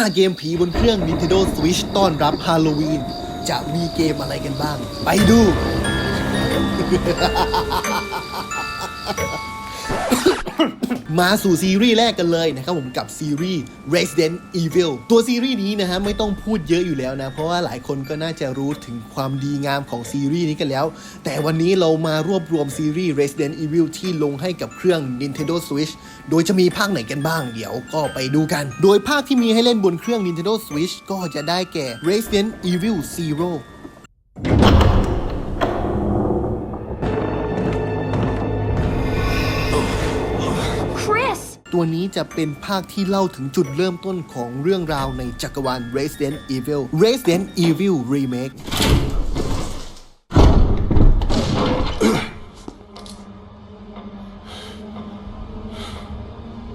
5 เกมผีบนเครื่อง Nintendo Switch ต้อนรับฮาโลวีน จะมีเกมอะไรกันบ้าง ไปดู มาสู่ซีรีส์แรกกันเลยนะครับผมกับซีรีส์ Resident Evil ตัวซีรีส์นี้นะฮะไม่ต้องพูดเยอะอยู่แล้วนะ เพราะว่าหลายคนก็น่าจะรู้ถึงความดีงามของซีรีส์นี้กันแล้ว แต่วันนี้เรามารวบรวมซีรีส์ Resident Evil ที่ลงให้กับเครื่อง Nintendo Switch โดยจะมีภาคไหนกันบ้าง เดี๋ยวก็ไปดูกัน โดยภาคที่มีให้เล่นบนเครื่อง Nintendo Switch ก็จะได้แก่ Resident Evil Zero ตัวนี้จะเป็นภาคที่เล่าถึงจุดเริ่มต้นของเรื่องราวในจักรวาล Resident Evil Resident Evil Remake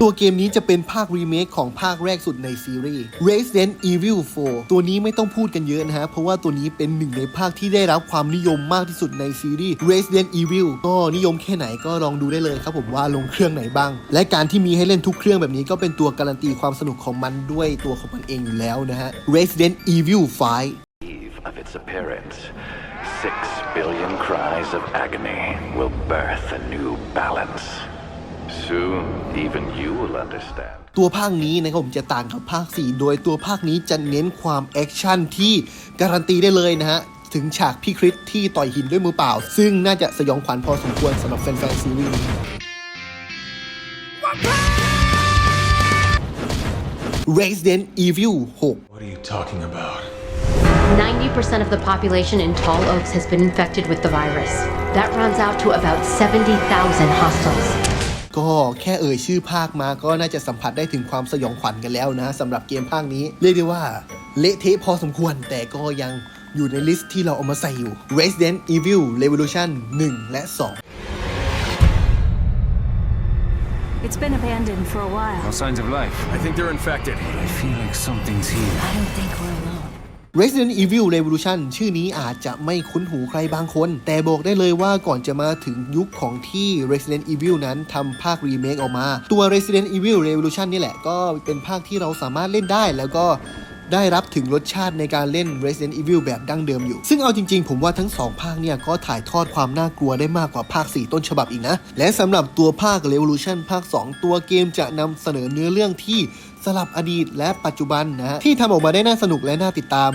ตัวเกมนี้จะเป็นภาครีเมคของภาคแรกสุดในซีรีส์ Resident Evil 4 ตัวนี้ไม่ต้องพูดกันเยอะนะฮะ เพราะว่าตัวนี้เป็นหนึ่งในภาคที่ได้รับความนิยมมากที่สุดในซีรีส์ Resident Evil ก็นิยมแค่ไหนก็ลองดูได้เลยครับผมว่าลงเครื่องไหนบ้าง และการที่มีให้เล่นทุกเครื่องแบบนี้ก็เป็นตัวการันตีความสนุกของมันด้วยตัวของมันเองอยู่แล้วนะฮะ Resident Evil 5 eve of its appearance, six billion cries of agony will birth a new balance. Soon, even you will understand. ตัวภาคนี้นะครับผมจะต่างกับภาค 4 โดยตัวภาคนี้จะเน้นความแอคชั่นที่การันตีได้เลยนะฮะถึงฉากพี่คริสที่ต่อยหินด้วยมือเปล่า ซึ่งน่าจะสยองขวัญพอสมควรสำหรับแฟนๆซีรีส์นี้ Resident Evil 6 What are you talking about? 90% of the population in Tall Oaks has been infected with the virus. That rounds out to about 70,000 hostiles. ก็แค่เอ่ยชื่อภาคมาก็น่าจะสัมผัสได้ถึงความสยองขวัญกันแล้วนะสำหรับเกมภาคนี้ เรียกได้ว่าเละเทะพอสมควร แต่ก็ยังอยู่ในลิสต์ที่เราเอามาใส่อยู่ Resident Evil Revolution 1 และ 2 It's been abandoned for a while. No signs of life. I think they're infected. I feel like something's here. I don't think we're alone. Resident Evil Revolution ชื่อนี้อาจจะไม่คุ้นหูใครบางคน แต่บอกได้เลยว่าก่อนจะมาถึงยุคของที่ Resident Evil นั้นทำภาครีเมคออกมา ตัว Resident Evil Revolution นี่แหละก็เป็นภาคที่เราสามารถเล่นได้แล้วก็ ได้รับถึงรสชาติในการเล่น Resident Evil แบบดั้งเดิมอยู่ ซึ่งเอาจริงๆ ผมว่าทั้ง 2 ภาคเนี่ย ก็ถ่ายทอดความน่ากลัวได้มากกว่าภาค 4 ต้นฉบับอีกนะ และสำหรับตัวภาค Revolution ภาค 2 ตัวเกมจะนำเสนอเนื้อเรื่องที่สลับอดีตและปัจจุบันนะ ที่ทำออกมาได้น่าสนุกและน่าติดตาม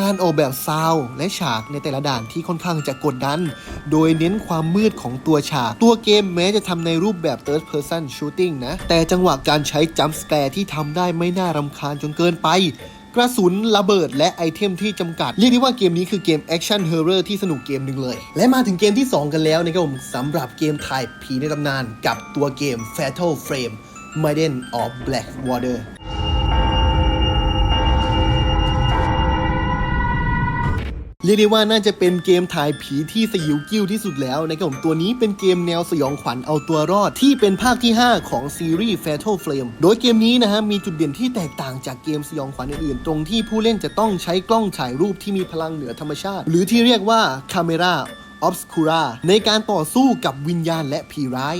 การออกแบบซาวด์และฉากในแต่ละด่านที่ค่อนข้างจะกดดัน โดยเน้นความมืดของตัวฉาก ตัวเกมแม้จะทำในรูปแบบ third person shooting นะ แต่จังหวะการใช้ jump scare ที่ทำได้ไม่น่ารำคาญจนเกินไป กระสุนระเบิดและไอเทมที่จำกัด เรียกได้ว่าเกมนี้คือเกมแอคชั่นเฮอร์เรอร์ที่สนุกเกมหนึ่งเลย และมาถึงเกมที่ 2 กันแล้วนะครับผมสำหรับเกมถ่ายผีในตำนานกับตัวเกม Fatal Frame Maiden of Blackwater เรียกได้ว่าน่าจะเป็นเกมถ่ายผีที่สยิวกิ้วที่สุดแล้วนะครับผมตัวนี้เป็นเกมแนวสยองขวัญเอาตัวรอดที่เป็นภาคที่ 5 ของซีรีส์ Fatal Flame โดยเกมนี้นะฮะมีจุดเด่นที่แตกต่างจากเกมสยองขวัญอื่นๆ ตรงที่ผู้เล่นจะต้องใช้กล้องถ่ายรูปที่มีพลังเหนือธรรมชาติ หรือที่เรียกว่า Camera Obscura ในการต่อสู้กับวิญญาณและผีร้าย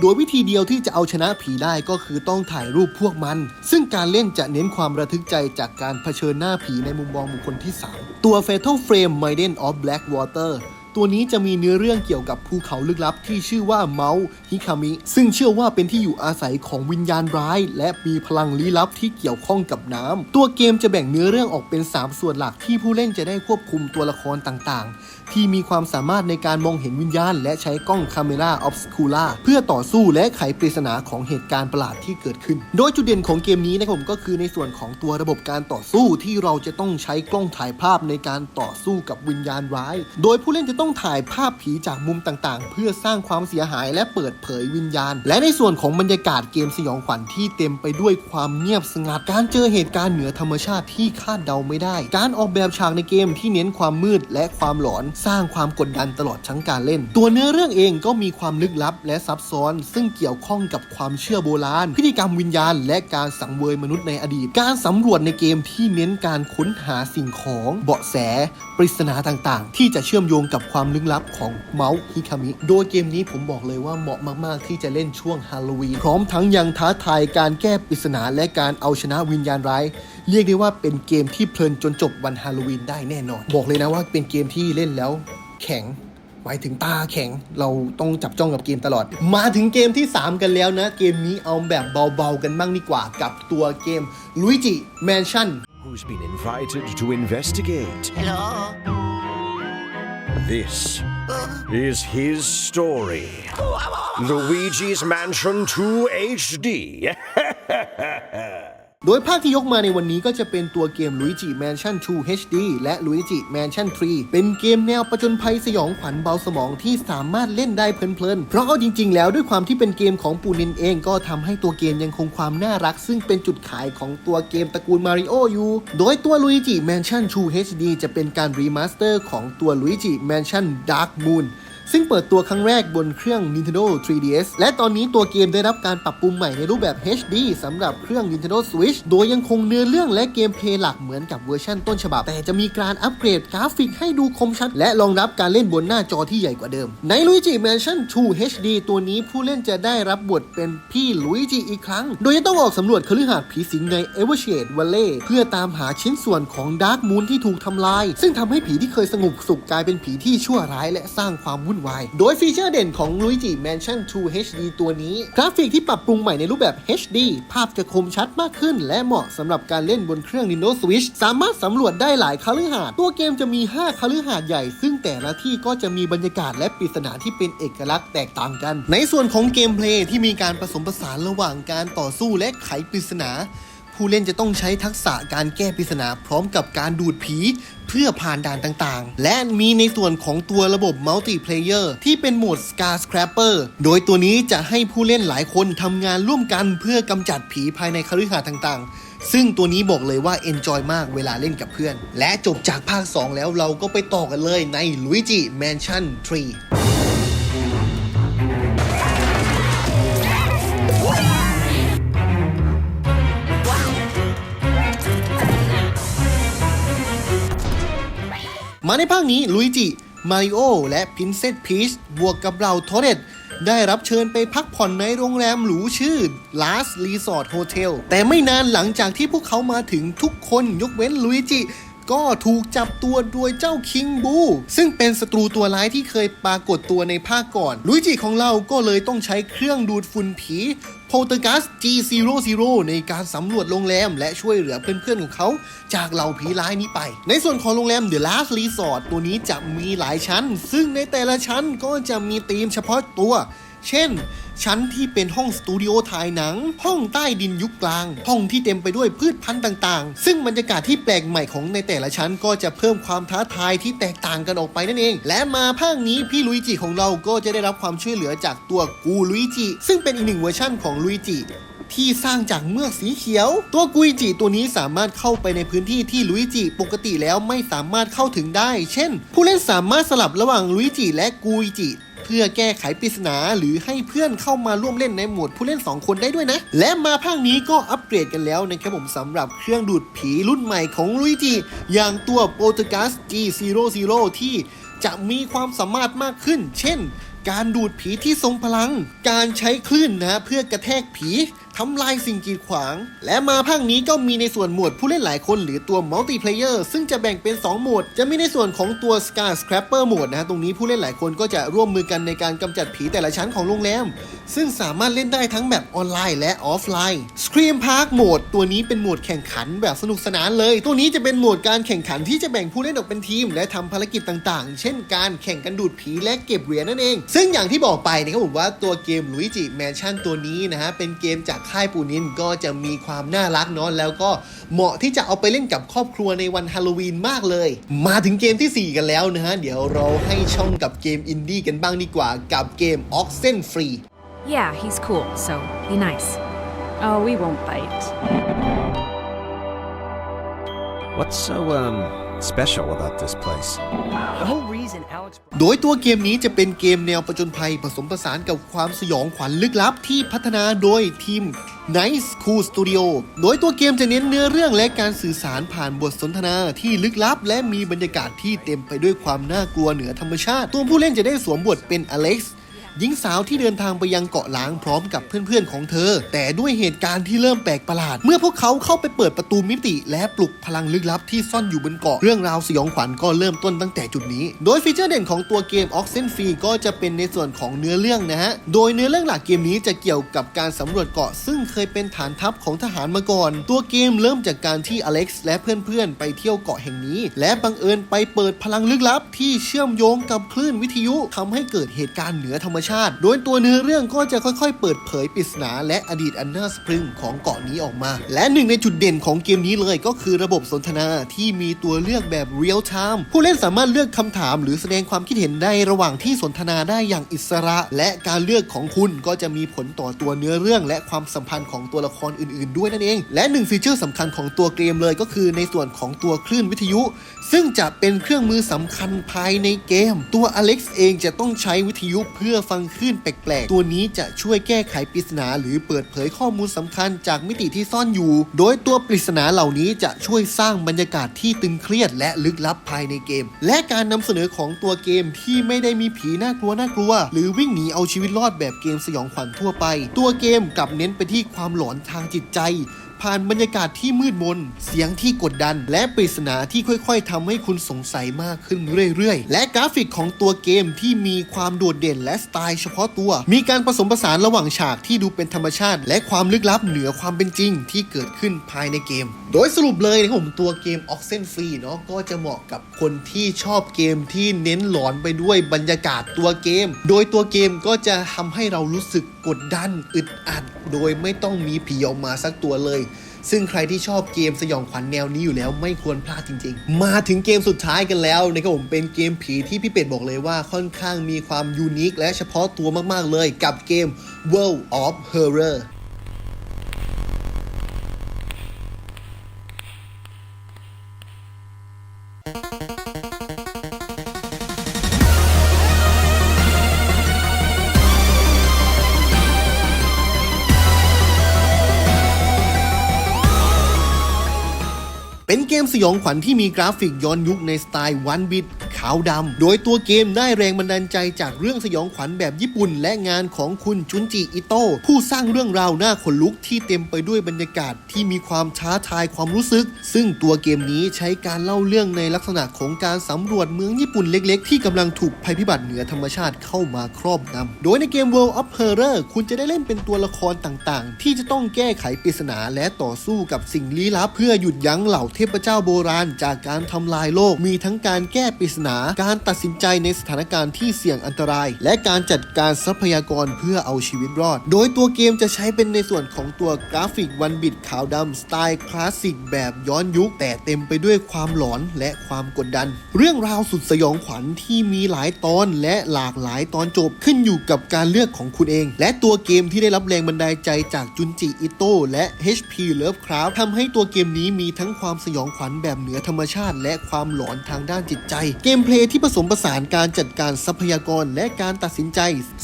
โดยวิธีเดียวที่จะเอาชนะผีได้ก็คือต้องถ่ายรูปพวกมัน ซึ่งการเล่นจะเน้นความระทึกใจจากการเผชิญหน้าผีในมุมมองบุคคลที่ 3 ตัว Fatal Frame Maiden of Blackwater ตัวนี้จะมีเนื้อเรื่องเกี่ยวกับภูเขาลึกลับที่ชื่อว่าเมาส์ฮิคามิ ซึ่งเชื่อว่าเป็นที่อยู่อาศัยของวิญญาณร้าย และมีพลังลี้ลับที่เกี่ยวข้องกับน้ำตัวเกมจะแบ่งเนื้อเรื่องออกเป็น 3 ส่วนหลักที่ผู้เล่นจะได้ควบคุมตัวละครต่างๆ ที่มีความสามารถในการมองเห็นวิญญาณ และใช้กล้องคาเมราออฟสคูล่าเพื่อต่อสู้และไขปริศนาของเหตุการณ์ประหลาดที่เกิดขึ้น โดยจุดเด่นของเกมนี้นะครับผมก็คือในส่วนของตัวระบบการต่อสู้ที่เราจะต้องใช้กล้องถ่ายภาพในการต่อสู้กับวิญญาณร้าย โดยผู้เล่นจะต้ององถ่ายภาพผีจากมุมต่างๆ เพื่อสร้างความเสียหายและเปิดเผยวิญญาณ และในส่วนของบรรยากาศเกมสยองขวัญที่เต็มไปด้วยความเงียบสงัดการเจอเหตุการณ์เหนือธรรมชาติที่คาดเดาไม่ได้ การออกแบบฉากในเกมที่เน้นความมืดและความหลอนสร้างความกดดันตลอดทั้งการเล่น ตัวเนื้อเรื่องเองก็มีความลึกลับและซับซ้อน ซึ่งเกี่ยวข้องกับความเชื่อโบราณ พิธีกรรมวิญญาณ และการสังเวยมนุษย์ในอดีต การสำรวจในเกมที่เน้นการค้นหาสิ่งของเบาะแส ปริศนาต่างๆ ที่จะเชื่อมโยงกับความลึกลับของเมาส์ฮิคามิ โดยเกมนี้ผมบอกเลยว่าเหมาะมากๆ ที่จะเล่นช่วงฮาโลวีน พร้อมทั้งยังท้าทายการแก้ปริศนาและการเอาชนะวิญญาณร้าย เรียกได้ว่าเป็นเกมที่เพลินจนจบวันฮาโลวีนได้แน่นอน บอกเลยนะว่าเป็นเกมที่เล่นแล้วแข็ง หมายถึงตาแข็ง เราต้องจับจ้องกับเกมตลอด มาถึงเกมที่ 3 กันแล้วนะ เกมนี้เอาแบบเบาๆกันบ้างดีกว่ากับตัวเกม Luigi Mansion who's been invited to investigate. Hello? This is his story Luigi's Mansion 2 HD. โดยภาคที่ยกมาในวันนี้ก็จะเป็นตัวเกม Luigi Mansion 2 HD และ Luigi Mansion 3 เป็นเกมแนวประจนภัยสยองขวัญเบาสมองที่สามารถเล่นได้เพลินๆ เพราะเอาจริง ๆ แล้วด้วยความที่เป็นเกมของปูนินเองก็ทำให้ตัวเกมยังคงความน่ารัก ซึ่งเป็นจุดขายของตัวเกมตระกูล Mario อยู่ โดยตัว Luigi Mansion 2 HD จะเป็นการรีมาสเตอร์ของตัว Luigi Mansion Dark Moon ซึ่งเปิดตัวครั้งแรกบนเครื่อง Nintendo 3DS และตอนนี้ตัวเกมได้รับการปรับปรุงใหม่ในรูปแบบ HD สำหรับเครื่อง Nintendo Switch โดยยังคงเนื้อเรื่องและเกมเพลย์หลักเหมือนกับเวอร์ชันต้นฉบับ แต่จะมีการอัปเกรดกราฟิกให้ดูคมชัด และรองรับการเล่นบนหน้าจอที่ใหญ่กว่าเดิม ใน Luigi Mansion 2 HD ตัวนี้ผู้เล่นจะได้รับบทเป็นพี่ลุยจิอีกครั้ง โดยจะต้องออกสำรวจคฤหาสน์ผีสิงใน Evershade Valley เพื่อตามหาชิ้นส่วนของ Dark Moon ที่ถูกทำลาย ซึ่งทำให้ผีที่เคยสงบสุขกลายเป็นผีที่ชั่วร้ายและสร้างความวุ่นนวาย โดยฟีเจอร์เด่นของ Luigi Mansion 2 HD ตัวนี้ กราฟิกที่ปรับปรุงใหม่ในรูปแบบ HD ภาพจะคมชัดมากขึ้น และเหมาะสำหรับการเล่นบนเครื่อง Nintendo Switch สามารถสำรวจได้หลายคฤหาสน์ตัวเกมจะมี 5คฤหาสน์ใหญ่ ซึ่งแต่ละที่ก็จะมีบรรยากาศและปริศนาที่เป็นเอกลักษณ์แตกต่างกัน ในส่วนของเกมเพลย์ที่มีการผสมผสานระหว่างการต่อสู้และไขปริศนา ผู้เล่นจะต้องใช้ทักษะการแก้ปริศนาพร้อมกับการดูดผีเพื่อผ่านด่านต่างๆ และมีในส่วนของตัวระบบมัลติเพลเยอร์ที่เป็นโหมด Scar Scrapper โดยตัวนี้จะให้ผู้เล่นหลายคนทำงานร่วมกันเพื่อกำจัดผีภายในคฤหาสน์ต่างๆ ซึ่งตัวนี้บอกเลยว่า Enjoy มากเวลาเล่นกับเพื่อน และจบจากภาค 2 แล้วเราก็ไปต่อกันเลยใน Luigi Mansion 3 มาในภาคนี้ลุยจิ มาริโอ และพินเซตพีชบวกกับเราโทเรตได้รับเชิญไปพักผ่อนในโรงแรมหรูชื่อ Last Resort Hotel แต่ไม่นานหลังจากที่พวกเขามาถึงทุกคนยกเว้นลุยจิ ก็ถูกจับตัวโดยเจ้าคิงบู ซึ่งเป็นศัตรูตัวร้ายที่เคยปรากฏตัวในภาคก่อน ลุยจิของเราก็เลยต้องใช้เครื่องดูดฝุ่นผีโพเตกัส G00 ในการสำรวจโรงแรม และช่วยเหลือเพื่อนๆของเขา จากเหล่าผีร้ายนี้ไป ในส่วนของโรงแรม The Last Resort ตัวนี้จะมีหลายชั้น ซึ่งในแต่ละชั้นก็จะมีธีมเฉพาะตัว เช่น ชั้นที่เป็นห้องสตูดิโอถ่ายหนัง ห้องใต้ดินยุคกลาง ห้องที่เต็มไปด้วยพืชพันธุ์ต่างๆ ซึ่งบรรยากาศที่แปลกใหม่ของในแต่ละชั้นก็จะเพิ่มความท้าทายที่แตกต่างกันออกไปนั่นเอง และมาภาคนี้พี่ลุยจิของเราก็จะได้รับความช่วยเหลือจากตัวกูลุยจิซึ่งเป็นอีกหนึ่งเวอร์ชั่นของลุยจิที่สร้างจากเมือกสีเขียว ตัวกุยจิตัวนี้สามารถเข้าไปในพื้นที่ที่ลุยจิปกติแล้วไม่สามารถเข้าถึงได้ เช่น ผู้เล่นสามารถสลับระหว่างลุยจิและกุยจิ เพื่อแก้ไขปริศนาหรือให้เพื่อนเข้ามาร่วมเล่นในโหมดผู้เล่น 2 คนได้ด้วยนะ และมาภาคนี้ก็อัปเกรดกันแล้วนะครับผมสำหรับเครื่องดูดผีรุ่นใหม่ของลุยจิอย่างตัวโปรตกัส G00 ที่จะมีความสามารถมากขึ้น เช่น การดูดผีที่ทรงพลัง การใช้คลื่นนะเพื่อกระแทกผี ทำลายสิ่งกีดขวาง และมาภาคนี้ก็มีในส่วนหมวดผู้เล่นหลายคนหรือตัวมัลติเพลเยอร์ซึ่งจะแบ่งเป็น 2 โหมด จะมีในส่วนของตัว Scar Scrapper โหมดนะฮะตรงนี้ผู้เล่นหลายคนก็จะร่วมมือกันในการกำจัดผีแต่ละชั้นของโรงแรม ซึ่งสามารถเล่นได้ทั้งแบบออนไลน์และออฟไลน์ Scream Park โหมดตัวนี้เป็นโหมดแข่งขันแบบสนุกสนานเลย ตัวนี้จะเป็นโหมดการแข่งขันที่จะแบ่งผู้เล่นออกเป็นทีม และทำภารกิจต่างๆ เช่น การแข่งกันดูดผีและเก็บเหรียญนั่นเอง ซึ่งอย่างที่บอกไปนะครับผมว่าตัวเกม Luigi Mansion ตัวนี้นะฮะเป็นเกมจากค่ายปูนินก็จะมีความน่ารักเนาะแล้วก็เหมาะที่จะเอาไปเล่นกับครอบครัวในวันฮาโลวีนมากเลย มาถึงเกมทีสี่ 4 กันแล้วนะฮะ เดี๋ยวเราให้ช่องกับเกมอินดี้กันบ้างดีกว่ากับเกม Oxen Free Yeah, he's cool, so be nice. Oh, we won't bite. What's so, um, special about this place? The whole reason Alex โดยตัวเกมนี้จะเป็นเกมแนวประจนภัยผสมผสานกับความสยองขวัญลึกลับที่พัฒนาโดยทีม Nice Cool Studio โดยตัวเกมจะเน้นเนื้อเรื่องและการสื่อสารผ่านบทสนทนาที่ลึกลับ และมีบรรยากาศที่เต็มไปด้วยความน่ากลัวเหนือธรรมชาติ ตัวผู้เล่นจะได้สวมบทเป็นอเล็กซ์ หญิงสาวที่เดินทางไปยังเกาะล้างพร้อมกับเพื่อนๆของเธอ แต่ด้วยเหตุการณ์ที่เริ่มแปลกประหลาด เมื่อพวกเขาเข้าไปเปิดประตูมิติ และปลุกพลังลึกลับที่ซ่อนอยู่บนเกาะเรื่องราวสยองขวัญก็เริ่มต้นตั้งแต่จุดนี้ โดยฟีเจอร์เด่นของตัวเกม Oxen Free ก็จะเป็นในส่วนของเนื้อเรื่องนะฮะโดยเนื้อเรื่องหลักเกมนี้จะเกี่ยวกับการสำรวจเกาะ ซึ่งเคยเป็นฐานทัพของทหารมาก่อน ตัวเกมเริ่มจากการที่อเล็กซ์และเพื่อนๆ ไปเที่ยวเกาะแห่งนี้ และบังเอิญไปเปิดพลังลึกลับ ที่เชื่อมโยงกับคลื่นวิทยุทำให้เกิดเหตุการณ์เหนือธรรมชาติ โดยตัวเนื้อเรื่องก็จะค่อยๆ เปิดเผยปริศนาและอดีตอันน่าสะพรึงของเกาะนี้ออกมา และหนึ่งในจุดเด่นของเกมนี้เลยก็คือระบบสนทนาที่มีตัวเลือกแบบเรียลไทม์ผู้เล่นสามารถเลือกคำถาม หรือแสดงความคิดเห็นได้ระหว่างที่สนทนาได้อย่างอิสระ และการเลือกของคุณก็จะมีผลต่อตัวเนื้อเรื่อง และความสัมพันธ์ของตัวละครอื่น ๆ ด้วยนั่นเอง และหนึ่งฟีเจอร์สำคัญของตัวเกมเลยก็คือในส่วนของตัวคลื่นวิทยุ ซึ่งจะเป็นเครื่องมือสำคัญภายในเกม ตัวอเล็กซ์เองจะต้องใช้วิทยุเพื่อฟังคลื่นแปลกๆ ตัวนี้จะช่วยแก้ไขปริศนา หรือเปิดเผยข้อมูลสำคัญจากมิติที่ซ่อนอยู่ โดยตัวปริศนาเหล่านี้จะช่วยสร้างบรรยากาศที่ตึงเครียด และลึกลับภายในเกม และการนำเสนอของตัวเกมที่ไม่ได้มีผีน่ากลัวน่ากลัว หรือวิ่งหนีเอาชีวิตรอดแบบเกมสยองขวัญทั่วไป ตัวเกมกลับเน้นไปที่ความหลอนทางจิตใจ ผ่านบรรยากาศที่มืดมน เสียงที่กดดัน และปริศนาที่ค่อยๆทำให้คุณสงสัยมากขึ้นเรื่อยๆ และกราฟิกของตัวเกมที่มีความโดดเด่นและสไตล์เฉพาะตัว มีการผสมผสานระหว่างฉากที่ดูเป็นธรรมชาติ และความลึกลับเหนือความเป็นจริงที่เกิดขึ้นภายในเกม โดยสรุปเลยนะผมตัวเกม Oxen Free เนาะก็จะเหมาะกับคนที่ชอบเกมที่เน้นหลอนไปด้วยบรรยากาศตัวเกม โดยตัวเกมก็จะทำให้เรารู้สึก กดดันอึดอัด โดยไม่ต้องมีผีออกมาสักตัวเลย ซึ่งใครที่ชอบเกมสยองขวัญแนวนี้อยู่แล้วไม่ควรพลาดจริง ๆ มาถึงเกมสุดท้ายกันแล้วนะครับผมเป็นเกมผีที่พี่เป็ดบอกเลยว่าค่อนข้างมีความยูนิคและเฉพาะตัวมากๆเลยกับเกม World of Horror สยองขวัญที่มีกราฟิกย้อนยุคในสไตล์วันบิดาวดำ โดยตัวเกมได้แรงบันดาลใจจากเรื่องสยองขวัญแบบญี่ปุ่น และงานของคุณจุนจิอิโต้ผู้สร้างเรื่องราวหน้าขนลุกที่เต็มไปด้วยบรรยากาศที่มีความท้าทายความรู้สึก ซึ่งตัวเกมนี้ใช้การเล่าเรื่องในลักษณะของการสำรวจเมืองญี่ปุ่นเล็กๆ ที่กำลังถูกภัยพิบัติเหนือธรรมชาติเข้ามาครอบงำโดยในเกม World of Horror คุณจะได้เล่นเป็นตัวละครต่างๆ ที่จะต้องแก้ไขปริศนาและต่อสู้กับสิ่งลี้ลับ เพื่อหยุดยั้งเหล่าเทพเจ้าโบราณ จากการทำลายโลกมีทั้งการแก้ปริศนาการตัดสินใจในสถานการณ์ที่เสี่ยงอันตราย และการจัดการทรัพยากรเพื่อเอาชีวิตรอด โดยตัวเกมจะใช้เป็นในส่วนของตัวกราฟิกวันบิดขาวดำสไตล์คลาสสิกแบบย้อนยุค แต่เต็มไปด้วยความหลอนและความกดดัน เรื่องราวสุดสยองขวัญที่มีหลายตอนและหลากหลายตอนจบขึ้นอยู่กับการเลือกของคุณเอง และตัวเกมที่ได้รับแรงบันดาลใจจากจุนจิอิโต้และ HP Lovecraft ทำให้ตัวเกมนี้มีทั้งความสยองขวัญแบบเหนือธรรมชาติ และความหลอนทางด้านจิตใจ เกมเพลย์ที่ผสมผสานการจัดการทรัพยากรและการตัดสินใจ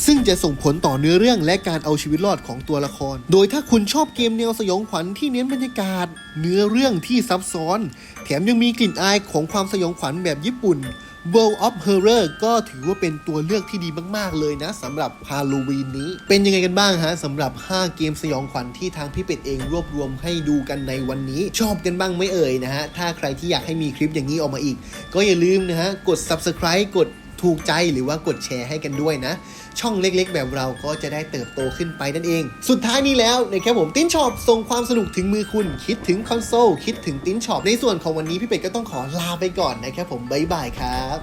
ซึ่งจะส่งผลต่อเนื้อเรื่องและการเอาชีวิตรอดของตัวละคร โดยถ้าคุณชอบเกมแนวสยองขวัญที่เน้นบรรยากาศ เนื้อเรื่องที่ซับซ้อน แถมยังมีกลิ่นอายของความสยองขวัญแบบญี่ปุ่น World of Horror ก็ถือว่าเป็นตัวเลือกที่ดีมาก ๆ เลยนะสำหรับฮาโลวีนนี้ เป็นยังไงกันบ้างฮะสำหรับ 5 เกมสยองขวัญที่ทางพี่เป็ดเองรวบรวมให้ดูกันในวันนี้ ชอบกันบ้างไม่เอ่ยนะฮะ ถ้าใครที่อยากให้มีคลิปอย่างนี้ออกมาอีก ก็อย่าลืมนะฮะ กด Subscribe กด ถูกใจหรือว่ากดแชร์ให้กันด้วยนะ ช่องเล็กๆ แบบเราก็จะได้เติบโตขึ้นไปนั่นเอง สุดท้ายนี้แล้วนะครับผมติ้นช็อปส่งความสนุกถึงมือคุณ คิดถึงคอนโซลคิดถึงติ้นช็อปในส่วนของวันนี้พี่เป็ดก็ต้องขอลาไปก่อนนะครับผมบ๊ายบายครับ